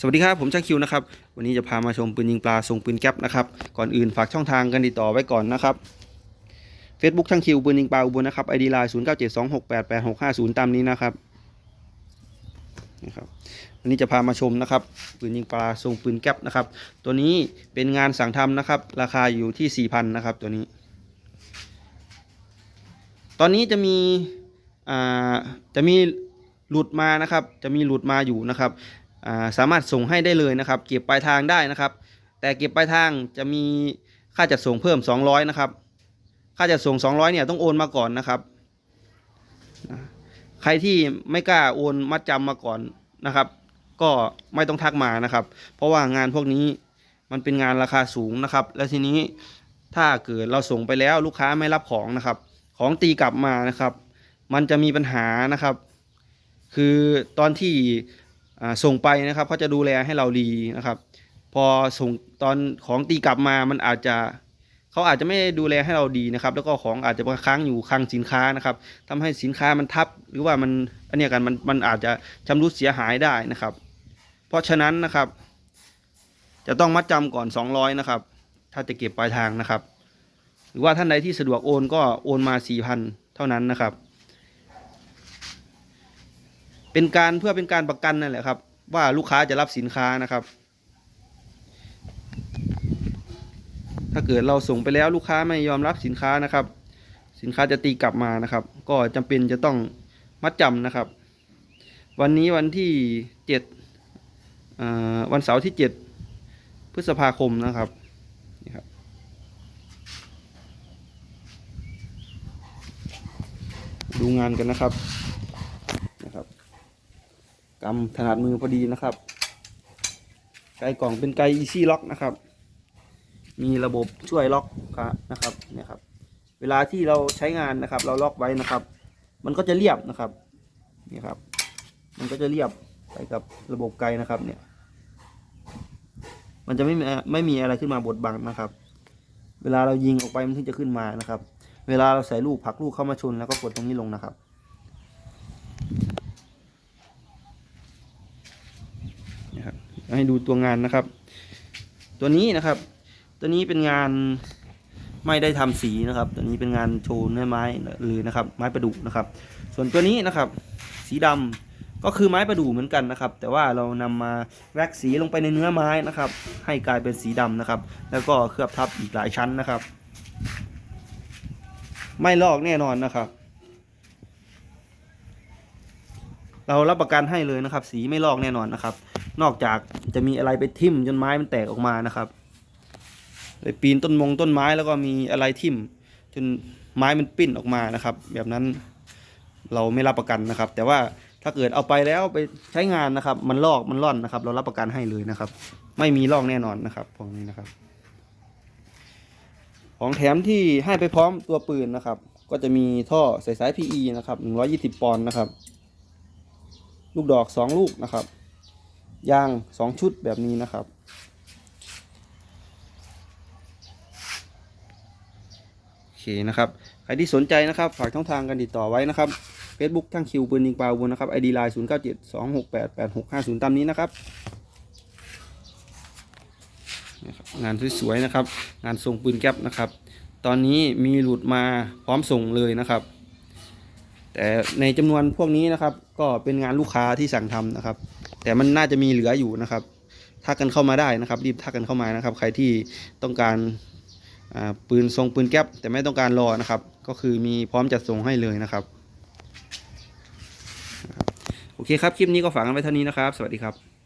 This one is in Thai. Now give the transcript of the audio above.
สวัสดีครับ ผมช่างคิวนะครับ วันนี้จะพามาชมปืนยิงปลาทรงปืนแก๊ปนะครับ ก่อนอื่นฝากช่องทางกันติดต่อไว้ก่อนนะครับ Facebook ช่างคิวปืนยิงปลาอุบลนะครับ ID line 0 9 7 2 6 8 8 6 5 0ตามนี้นะครับนะครับวันนี้จะพามาชมนะครับปืนยิงปลาทรงปืนแก๊ปนะครับ ตัวนี้เป็นงานสั่งทำนะครับ ราคาอยู่ที่4,000นนะครับตัวนี้ ตอนนี้จะมีอ่าจะมีหลุดมานะครับ จะมีหลุดมาอยู่นะครับ สามารถส่งให้ได้เลยนะครับ เก็บปลายทางได้นะครับ แต่เก็บปลายทางจะมีค่าจัดส่งเพิ่ม 200 นะครับ ค่าจัดส่ง 200 เนี่ยต้องโอนมาก่อนนะครับ ใครที่ไม่กล้าโอนมัดจำมาก่อนนะครับ ก็ไม่ต้องทักมานะครับ เพราะว่างานพวกนี้มันเป็นงานราคาสูงนะครับ แล้วทีนี้ถ้าเกิดเราส่งไปแล้วลูกค้าไม่รับของนะครับ ของตีกลับมานะครับ มันจะมีปัญหานะครับ คือตอนที่ ส่งไปนะครับเขาจะดูแลให้เราดีนะครับ พอส่งตอนของตีกลับมามันอาจจะเขาอาจจะไม่ดูแลให้เราดีนะครับ แล้วก็ของอาจจะค้างอยู่คลังสินค้านะครับทำให้สินค้ามันทับหรือว่ามันอันนี้กันมันมันอาจจะชำรุดเสียหายได้นะครับ เพราะฉะนั้นนะครับ จะต้องมัดจำก่อน 200 นะครับ ถ้าจะเก็บปลายทางนะครับ หรือว่าท่านใดที่สะดวกโอนก็โอนมา4,000เท่านั้นนะครับ เป็นการเพื่อเป็นการประกันนั่นแหละครับ ว่าลูกค้าจะรับสินค้านะครับ ถ้าเกิดเราส่งไปแล้วลูกค้าไม่ยอมรับสินค้านะครับ สินค้าจะตีกลับมานะครับ ก็จำเป็นจะต้องมัดจำนะครับ วันนี้วันที่เจ็ดวันเสาร์ที่เจ็ดพฤษภาคมนะครับนี่ครับดูงานกันนะครับำถนัดมือพอดีนะครับ ไกกล่องเป็นไก easy lock นะครับ มีระบบช่วยล็อกนะครับเนี่ยครับ เวลาที่เราใช้งานนะครับ เราล็อกไว้นะครับ มันก็จะเรียบนะครับนี่ครับ มันก็จะเรียบไปกับระบบไกนะครับเนี่ย มันจะไม่มีไม่มีอะไรขึ้นมาบดบังนะครับ เวลาเรายิงออกไปมันถึงจะขึ้นมานะครับ เวลาเราใส่ลูกผลักลูกเข้ามาชนแล้วก็กดตรงนี้ลงนะครับ นะครับ ให้ดูตัวงานนะครับ ตัวนี้นะครับ ตัวนี้เป็นงานไม่ได้ทำสีนะครับ ตัวนี้เป็นงานโชว์เนื้อไม้เลยนะครับ ไม้ประดู่นะครับ ส่วนตัวนี้นะครับ สีดำก็คือไม้ประดู่เหมือนกันนะครับ แต่ว่าเรานำมาแว็กสีลงไปในเนื้อไม้นะครับ ให้กลายเป็นสีดำนะครับ แล้วก็เคลือบทับอีกหลายชั้นนะครับ ไม่ลอกแน่นอนนะครับ เรารับประกันให้เลยนะครับ สีไม่ลอกแน่นอนนะครับ นอกจากจะมีอะไรไปทิ่มจนไม้มันแตกออกมานะครับไปปีนต้นมงต้นไม้แล้วก็มีอะไรทิ่ม จนไม้มันปิ้นออกมานะครับ แบบนั้นเราไม่รับประกันนะครับ แต่ว่าถ้าเกิดเอาไปแล้วไปใช้งานนะครับ มันลอกมันร่อนนะครับ เรารับประกันให้เลยนะครับ ไม่มีลอกแน่นอนนะครับพวกนี้นะครับ ของแถมที่ให้ไปพร้อมตัวปืนนะครับ ก็จะมีท่อใส่สาย PE นะครับ120 ปอนด์นะครับ ลูกดอก 2 ลูกนะครับ ยาง2ชุดแบบนี้นะครับ โอเคนะครับ ใครที่สนใจนะครับ ฝากช่องทางการติดต่อไว้นะครับ Facebook ทั้งคิวปืนยิงปลาอุบลนะครับ ID line 0 9 7 2 6 8 8 6 5 0ตามนี้าศูนะครับนะครับงานสวยๆนะครับ งานทรงปืนแก๊ปนะครับ ตอนนี้มีหลุดมาพร้อมส่งเลยนะครับ แต่ในจำนวนพวกนี้นะครับ ก็เป็นงานลูกค้าที่สั่งทำนะครับ แต่มันน่าจะมีเหลืออยู่นะครับทักกันเข้ามาได้นะครับ รีบทักกันเข้ามานะครับ ใครที่ต้องการปืนทรงปืนแก๊ปแต่ไม่ต้องการรอนะครับ ก็คือมีพร้อมจัดส่งให้เลยนะครับ โอเคครับ คลิปนี้ก็ฝากกันไว้เท่านี้นะครับ สวัสดีครับ